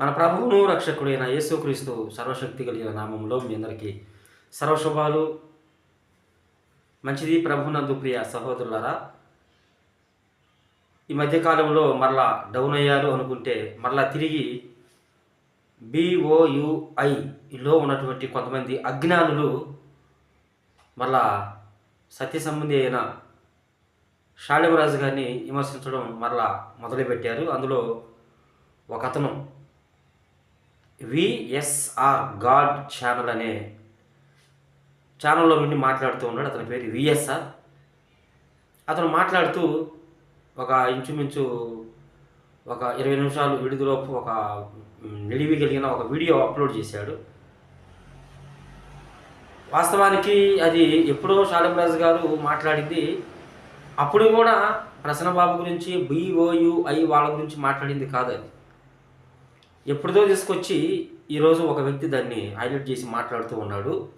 మన ప్రభువును రక్షకుడైన యేసుక్రీస్తు సర్వశక్తి కలిగిన నామంలో మీ అందరికీ సర్వశుభాలు. మంచిది ప్రభునందు ప్రియ సహోదరులారా ఈ మధ్యకాలంలో మరలా డౌన్ అయ్యారు అనుకుంటే మరలా తిరిగి బిఓయుఐలో ఉన్నటువంటి కొంతమంది అజ్ఞానులు మరలా సత్య సంబంధి అయిన షాళిమరాజు గారిని విమర్శించడం మరలా మొదలుపెట్టారు. అందులో ఒక అతను విఎస్ఆర్ గాడ్ ఛానల్ అనే ఛానల్లో నుండి మాట్లాడుతూ ఉన్నాడు. అతని పేరు విఎస్ఆర్ అతను మాట్లాడుతూ ఒక ఇంచుమించు ఒక ఇరవై నిమిషాలు విడుదలోపు ఒక నిడివి కలిగిన ఒక వీడియో అప్లోడ్ చేశాడు. వాస్తవానికి అది ఎప్పుడో షాలింరాజు గారు మాట్లాడింది. అప్పుడు కూడా ప్రసన్నబాబు గురించి బిఓయుఐ వాళ్ళ గురించి మాట్లాడింది కాదు అది. ఎప్పుడుదో తీసుకొచ్చి ఈరోజు ఒక వ్యక్తి దాన్ని హైలైట్ చేసి మాట్లాడుతూ ఉన్నాడు.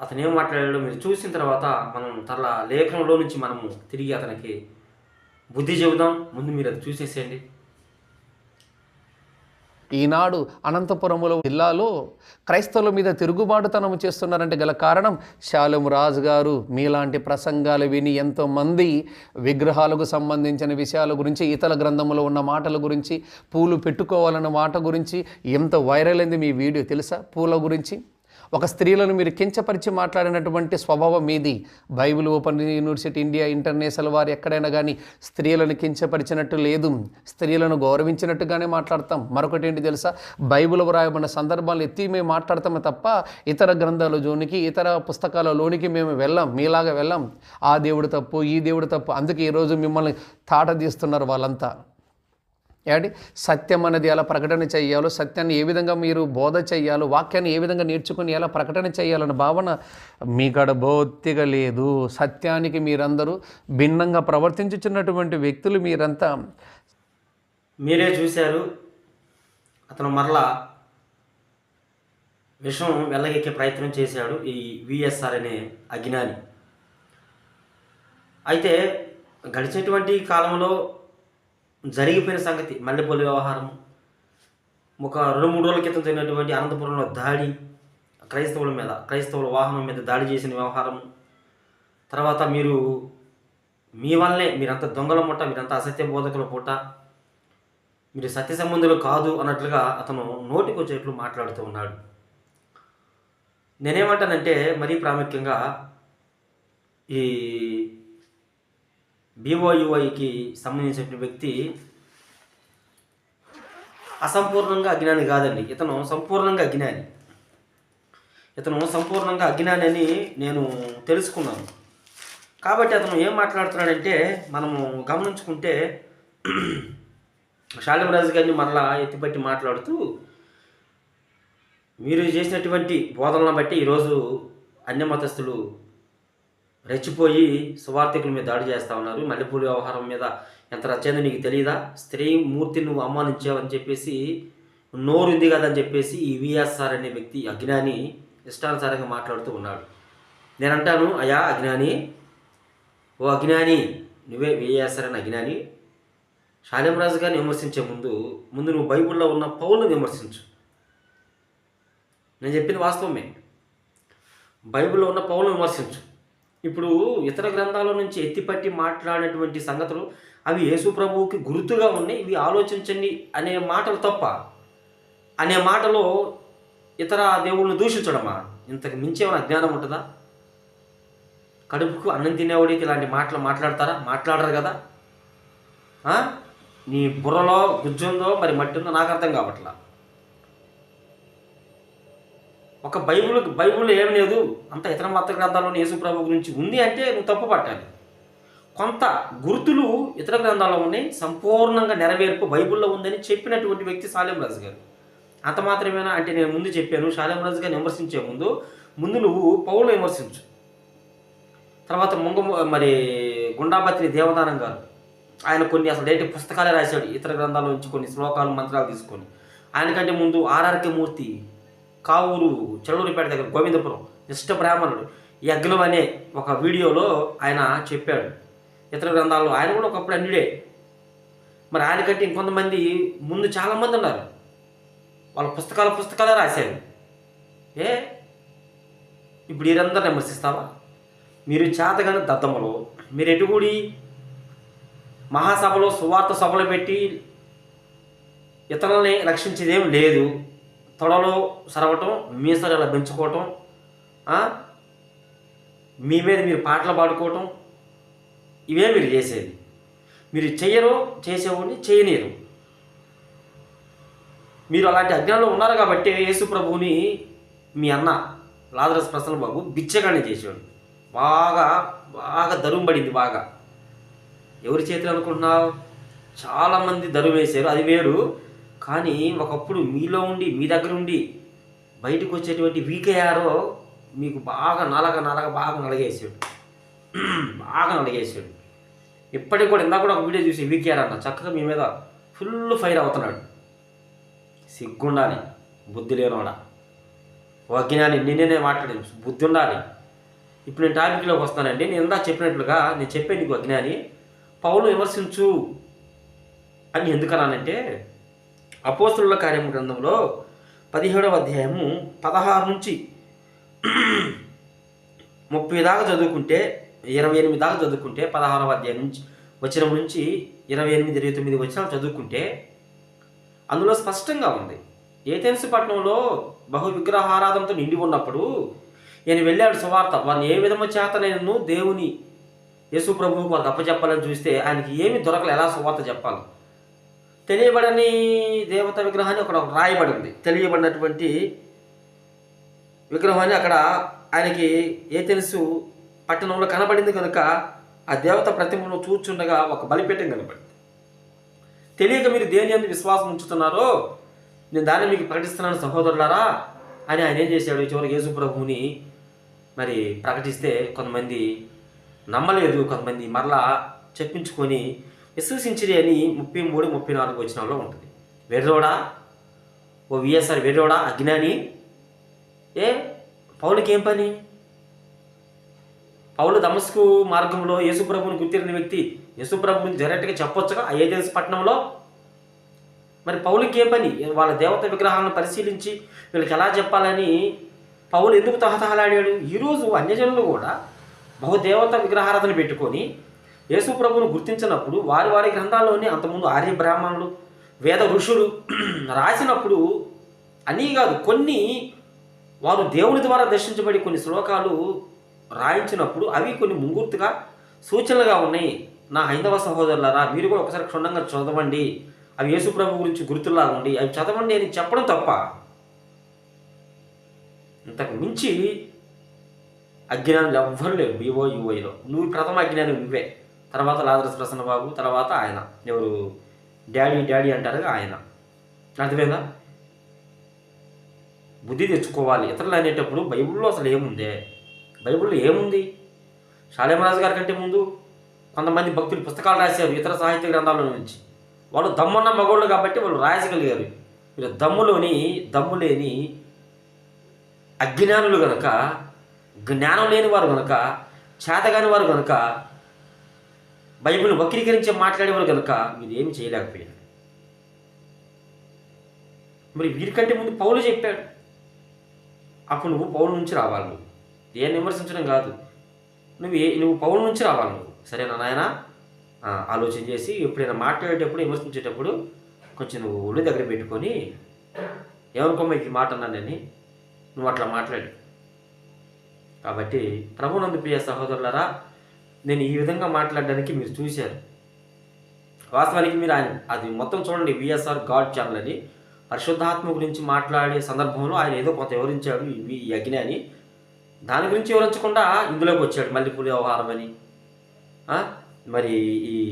అతను ఏం మాట్లాడాడో మీరు చూసిన తర్వాత మనం తరల లేఖనంలో నుంచి మనము తిరిగి అతనికి బుద్ధి చెబుదాం. ముందు మీరు అది చూసేసేయండి. ఈనాడు అనంతపురములో జిల్లాలో క్రైస్తవుల మీద తిరుగుబాటుతనం చేస్తున్నారంటే గల కారణం శాలం రాజు గారు. మీలాంటి ప్రసంగాలు విని ఎంతోమంది విగ్రహాలకు సంబంధించిన విషయాల గురించి ఇతర గ్రంథంలో ఉన్న మాటల గురించి పూలు పెట్టుకోవాలన్న మాట గురించి ఎంత వైరల్ అయింది మీ వీడియో తెలుసా? పూల గురించి? ఒక స్త్రీలను మీరు కించపరిచి మాట్లాడినటువంటి స్వభావం మీది. Bible open university India international వారు ఎక్కడైనా కానీ స్త్రీలను కించపరిచినట్టు లేదు. స్త్రీలను గౌరవించినట్టుగానే మాట్లాడతాం. మరొకటి ఏంటి తెలుసా? బైబిల్ వ్రాయబడిన సందర్భాలు ఎత్తి మేము మాట్లాడతామే తప్ప ఇతర గ్రంథాల జోనికి ఇతర పుస్తకాలలోనికి మేము వెళ్ళాం. మీలాగా వెళ్ళాం. ఆ దేవుడు తప్పు ఈ దేవుడు తప్పు. అందుకే ఈరోజు మిమ్మల్ని తాట తీస్తున్నారు వాళ్ళంతా. ఏమండి? సత్యం అనేది ఎలా ప్రకటన చేయాలో సత్యాన్ని ఏ విధంగా మీరు బోధ చేయాలో వాక్యాన్ని ఏ విధంగా నేర్చుకుని ఎలా ప్రకటన చేయాలన్న భావన మీకాడ బొత్తిగా లేదు. సత్యానికి మీరందరూ భిన్నంగా ప్రవర్తించుచున్నటువంటి వ్యక్తులు మీరంతా. మీరే చూశారు అతను మరలా విషం వెళ్ళగెక్కే ప్రయత్నం చేశాడు ఈ విఎస్ఆర్ అనే అజ్ఞాని. అయితే గడిచేటువంటి కాలంలో జరిగిపోయిన సంగతి మల్లెపల్లి వ్యవహారం ఒక రెండు మూడు రోజుల క్రితం జరిగినటువంటి అనంతపురంలో దాడి క్రైస్తవుల మీద క్రైస్తవుల వాహనం మీద దాడి చేసిన వ్యవహారం తర్వాత మీరు మీ వల్లే మీరంతా దొంగల ముట్ట మీరంతా అసత్య బోధకుల పూట మీరు సత్య సంబంధులు కాదు అన్నట్లుగా అతను నోటికి వచ్చేట్లు మాట్లాడుతూ ఉన్నాడు. నేనేమంటానంటే మరీ ప్రాముఖ్యంగా ఈ బీఓయుఐకి సంబంధించిన వ్యక్తి అసంపూర్ణంగా అజ్ఞాని కాదండి. ఇతను సంపూర్ణంగా అజ్ఞాని. ఇతను సంపూర్ణంగా అజ్ఞాని అని నేను తెలుసుకున్నాను. కాబట్టి అతను ఏం మాట్లాడుతున్నాడంటే మనము గమనించుకుంటే శాలిమరాజు గారిని మరలా ఎత్తిపట్టి మాట్లాడుతూ మీరు చేసినటువంటి బోధనలను బట్టి ఈరోజు అన్యమతస్థులు రెచ్చిపోయి సువార్థికుల మీద దాడి చేస్తూ ఉన్నారు. మల్లెపూల వ్యవహారం మీద ఎంత రచ్చిందో నీకు తెలియదా స్త్రీ మూర్తిని నువ్వు అవమానించావని చెప్పేసి నోరుంది కదని చెప్పేసి ఈ విఎస్ఆర్ అనే వ్యక్తి అజ్ఞాని ఇష్టానుసారంగా మాట్లాడుతూ ఉన్నాడు. నేనంటాను అయా అజ్ఞాని ఓ అజ్ఞాని నువ్వే విఎస్ఆర్ అని అజ్ఞాని. శాలిమరాజు గారిని విమర్శించే ముందు ముందు నువ్వు బైబిల్లో ఉన్న పౌలను విమర్శించు. నేను చెప్పింది వాస్తవమే. బైబిల్లో ఉన్న పౌలను విమర్శించు. ఇప్పుడు ఇతర గ్రంథాల నుంచి ఎత్తిపట్టి మాట్లాడినటువంటి సంగతులు అవి యేసు ప్రభువుకి గుర్తుగా ఉన్నాయి ఇవి ఆలోచించండి అనే మాటలు తప్ప అనే మాటలో ఇతర దేవుళ్ళని దూషించడమా? ఇంతకు మించి ఏమైనా అజ్ఞానం ఉంటుందా? కడుపుకు అన్నం తినేవాడికి ఇలాంటి మాటలు మాట్లాడతారా? మాట్లాడరు కదా. నీ బుర్రలో గుజ్జుందో మరి మట్టి ఉందో నాకు అర్థం కావట్లా. ఒక బైబుల్ బైబుల్ ఏం లేదు. అంత ఇతర మత గ్రంథాల్లోని యేసుప్రభు గురించి ఉంది అంటే నువ్వు తప్పు పట్టాలి. కొంత గుర్తులు ఇతర గ్రంథాల్లో ఉన్నాయి. సంపూర్ణంగా నెరవేర్పు బైబిల్లో ఉందని చెప్పినటువంటి వ్యక్తి సాలెం రాజు గారు. అంత మాత్రమేనా? అంటే నేను ముందు చెప్పాను. షాలేం రాజు గారిని విమర్శించే ముందు ముందు నువ్వు పౌలు విమర్శించు. తర్వాత ముంగ మరి గుండాపత్రి దేవదానం గారు. ఆయన కొన్ని అసలు డైరెక్ట్ పుస్తకాలే రాశాడు. ఇతర గ్రంథాల నుంచి కొన్ని శ్లోకాలు మంత్రాలు తీసుకొని. ఆయనకంటే ముందు ఆర్ఆర్కే మూర్తి కావూరు చెల్లూరిపేట దగ్గర గోవిందపురం ఇష్ట బ్రాహ్మణుడు. యజ్ఞం అనే ఒక వీడియోలో ఆయన చెప్పాడు. ఇతర గ్రంథాల్లో ఆయన కూడా ఒకప్పుడు అన్నిడే మరి ఆయన కంటే ఇంకొంతమంది ముందు చాలామంది ఉన్నారు. వాళ్ళ పుస్తకాల పుస్తకాలే రాశారు. ఏ? ఇప్పుడు వీరందరూ విమర్శిస్తావా? మీరు చేతగాని దద్దమ్మలు మీరు ఎటుగుడి మహాసభలో సువార్త సభలు పెట్టి ఇతరులని రక్షించేదేం లేదు. తొడలో సరవటం మీసాలు ఇలా పెంచుకోవటం మీ మీద మీరు పాటలు పాడుకోవటం ఇవే మీరు చేసేది. మీరు చెయ్యరు చేసేవాడిని చేయలేరు మీరు అలాంటి అజ్ఞానంలో ఉన్నారు కాబట్టి యేసు ప్రభువుని మీ అన్న లాదరస్ ప్రసన్న బాబు బిచ్చగానే చేసేవాడు. బాగా బాగా దరువు పడింది బాగా. ఎవరి చేతులు అనుకుంటున్నావు? చాలామంది దరువు వేశారు. అది వేరు. కానీ ఒకప్పుడు మీలో ఉండి మీ దగ్గర ఉండి బయటకు వచ్చేటువంటి వీకయ్యారో మీకు బాగా నలగ నలగ బాగా నలగేసాడు. బాగా నలగేసాడు. ఇప్పటికి కూడా ఇందాక కూడా ఒక వీడియో చూసి వీకేఆర్ అన్న చక్కగా మీ మీద ఫుల్ ఫైర్ అవుతున్నాడు. సిగ్గుండాలి బుద్ధి లేనోడా? ఓ నిన్ననే నిన్నే మాట్లాడాను బుద్ధి ఉండాలి ఇప్పుడు నేను టాపిక్లోకి వస్తానండి. నేను ఇందా చెప్పినట్లుగా నేను చెప్పే నీకు అజ్ఞాని పౌలు విమర్శించు అని ఎందుకన్నానంటే అపోస్తుల కార్యం గ్రంథంలో పదిహేడవ అధ్యాయము పదహారు నుంచి ముప్పై దాకా చదువుకుంటే ఇరవై ఎనిమిది దాకా చదువుకుంటే పదహారవ అధ్యాయం నుంచి వచ్చిన నుంచి ఇరవై ఎనిమిది ఇరవై తొమ్మిది వచ్చిన చదువుకుంటే అందులో స్పష్టంగా ఉంది. ఏథెన్స్ పట్టణంలో బహు విగ్రహారాధనతో నిండి ఉన్నప్పుడు నేను వెళ్ళాడు సువార్త. వారిని ఏ విధము చేత నేను దేవుని యేసు ప్రభువుకు వారికి అప్పచెప్పాలని చూస్తే ఆయనకి ఏమి దొరకలే. ఎలా సువార్త చెప్పాలి? తెలియబడని దేవత విగ్రహాన్ని అక్కడ ఒక రాయబడి ఉంది. తెలియబడినటువంటి విగ్రహాన్ని అక్కడ ఆయనకి ఏ తెలుసు? పట్టణంలో కనబడింది కనుక ఆ దేవత ప్రతిమను చూచుండగా ఒక బలిపీఠం కనబడింది. తెలియక మీరు దేని అందు విశ్వాసం ఉంచుతున్నారో నేను దాన్ని మీకు ప్రకటిస్తున్నాను సహోదరులారా అని ఆయన ఏం చేశాడు? చివరికి యేసు ప్రభువుని మరి ప్రకటిస్తే కొంతమంది నమ్మలేదు కొంతమంది మరలా చెప్పించుకొని విశ్వసించిరి అని ముప్పై మూడు ముప్పై నాలుగు వచ్చినాల్లో ఉంటుంది. వెర్రోడా ఓ విఎస్ఆర్ వెర్రోడా అజ్ఞాని ఏ? పౌలకి ఏం పని? పౌలు దమస్కు మార్గంలో యేసుప్రభుని గుర్తిరిన వ్యక్తి. యేసుప్రభుని డైరెక్ట్గా చెప్పొచ్చుగా ఆ పట్టణంలో. మరి పౌలకి ఏ పని? వాళ్ళ దేవత విగ్రహాలను పరిశీలించి వీళ్ళకి ఎలా చెప్పాలని పౌలు ఎందుకు తహతహలాడాడు? ఈరోజు అన్యజనులు కూడా బహుదేవత విగ్రహారాధన పెట్టుకొని యేసు ప్రభువును గుర్తించినప్పుడు వారి వారి గ్రంథాల్లోనే అంతకుముందు ఆర్య బ్రాహ్మణులు వేద ఋషులు రాసినప్పుడు అన్నీ కాదు కొన్ని వారు దేవుని ద్వారా దర్శించబడి కొన్ని శ్లోకాలు రాయించినప్పుడు అవి కొన్ని ముంగుర్తుగా సూచనలుగా ఉన్నాయి. నా హైందవ సహోదరులారా మీరు కూడా ఒకసారి క్షుణ్ణంగా చదవండి. అవి యేసు ప్రభు గురించి గుర్తులా ఉండి అవి చదవండి అని చెప్పడం తప్ప ఇంతకు మించి అజ్ఞానులు ఎవ్వరు లేరు. బీఓ యూఐలో నువ్వు ప్రథమ అజ్ఞానం నువ్వే. తర్వాత లాదరస్ ప్రసన్న బాబు తర్వాత ఆయన. ఎవరు? డాడీ డాడీ అంటారు ఆయన. అర్థమైందా? బుద్ధి తెచ్చుకోవాలి. ఇతరులు అనేటప్పుడు బైబిల్లో అసలు ఏముందే? బైబిల్లో ఏముంది? షాలేమరాజు గారి కంటే ముందు కొంతమంది భక్తులు పుస్తకాలు రాశారు ఇతర సాహిత్య గ్రంథాల నుంచి. వాళ్ళు దమ్మున్న మగోళ్ళు కాబట్టి వాళ్ళు రాయగలిగారు. వీళ్ళు దమ్ములోని దమ్ము లేని అజ్ఞానులు గనక జ్ఞానం లేని వారు గనక చేతగాని వారు గనక బైబిల్ వక్రీకరించి మాట్లాడేవారు కనుక మీరు ఏమి చేయలేకపోయారు. మరి వీరికంటే ముందు పౌలు చెప్పాడు. అప్పుడు నువ్వు పౌలు నుంచి రావాలి నువ్వు. దేన్ని విమర్శించడం కాదు. నువ్వు ఏ నువ్వు పౌలు నుంచి రావాలి నువ్వు. సరేనా నాయన? ఆలోచన చేసి ఎప్పుడైనా మాట్లాడేటప్పుడు విమర్శించేటప్పుడు కొంచెం నువ్వు ఒళ్ళు దగ్గర పెట్టుకొని ఏమనుకోమా ఈ మాట అన్నానని నువ్వు అట్లా మాట్లాడు. కాబట్టి ప్రభునందు ప్రియ సహోదరులరా నేను ఈ విధంగా మాట్లాడడానికి మీరు చూశారు. వాస్తవానికి మీరు ఆయన అది మొత్తం చూడండి విఎస్ఆర్ గాడ్ ఛానల్ అని. పరిశుద్ధాత్మ గురించి మాట్లాడే సందర్భంలో ఆయన ఏదో కొంత వివరించాడు ఈ యజ్ఞ అని. దాని గురించి వివరించకుండా ఇందులోకి వచ్చాడు మల్లెపూల వ్యవహారం అని. మరి ఈ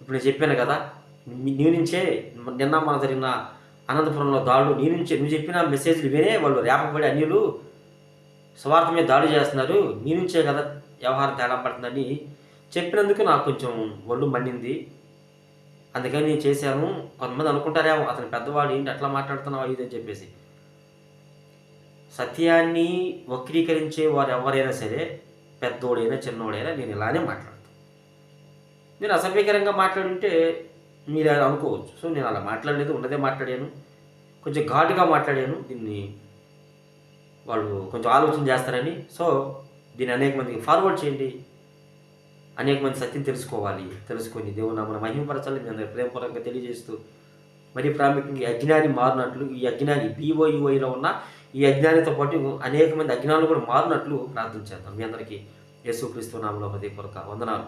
ఇప్పుడు నేను చెప్పాను కదా నీ- నీ నుంచే నిన్న మన జరిగిన అనంతపురంలో దాడులు నీ నుంచే నువ్వు చెప్పిన మెసేజ్లు వినే వాళ్ళు రేపబడి అన్యులు స్వార్థ మీద దాడి చేస్తున్నారు నీ నుంచే కదా. వ్యవహారం తేడా పడుతుందని చెప్పినందుకు నాకు కొంచెం ఒళ్ళు మండింది. అందుకని నేను చేశాను. కొంతమంది అనుకుంటారేమో అతను పెద్దవాడు ఏంటి అట్లా మాట్లాడుతున్నావు? ఇది అని చెప్పేసి. సత్యాన్ని వక్రీకరించే వారు ఎవరైనా సరే పెద్దోడైనా చిన్నోడైనా నేను ఇలానే మాట్లాడతాను. నేను అసభ్యకరంగా మాట్లాడుంటే మీరు అలా అనుకోవచ్చు. సో నేను అలా మాట్లాడలేదు ఉన్నదే మాట్లాడాను. కొంచెం ఘాటుగా మాట్లాడాను. దీన్ని వాళ్ళు కొంచెం ఆలోచన చేస్తారని. సో దీన్ని అనేక మందికి ఫార్వర్డ్ చేయండి. అనేక మంది సత్యం తెలుసుకోవాలి. తెలుసుకొని దేవుని నామన మహిమపరచాలని మీ అందరి ప్రేమపూర్వకంగా తెలియజేస్తూ మరి ప్రాముఖ్యంగా ఈ అజ్ఞాని మారినట్లు ఈ అజ్ఞాని బీఓఈఓలో ఉన్న ఈ అజ్ఞానితో పాటు అనేక మంది అజ్ఞానులు కూడా మారినట్లు ప్రార్థించేద్దాం మీ అందరికీ యేసుక్రీస్తు నామంలో హృదయపూర్వక వందనాలు.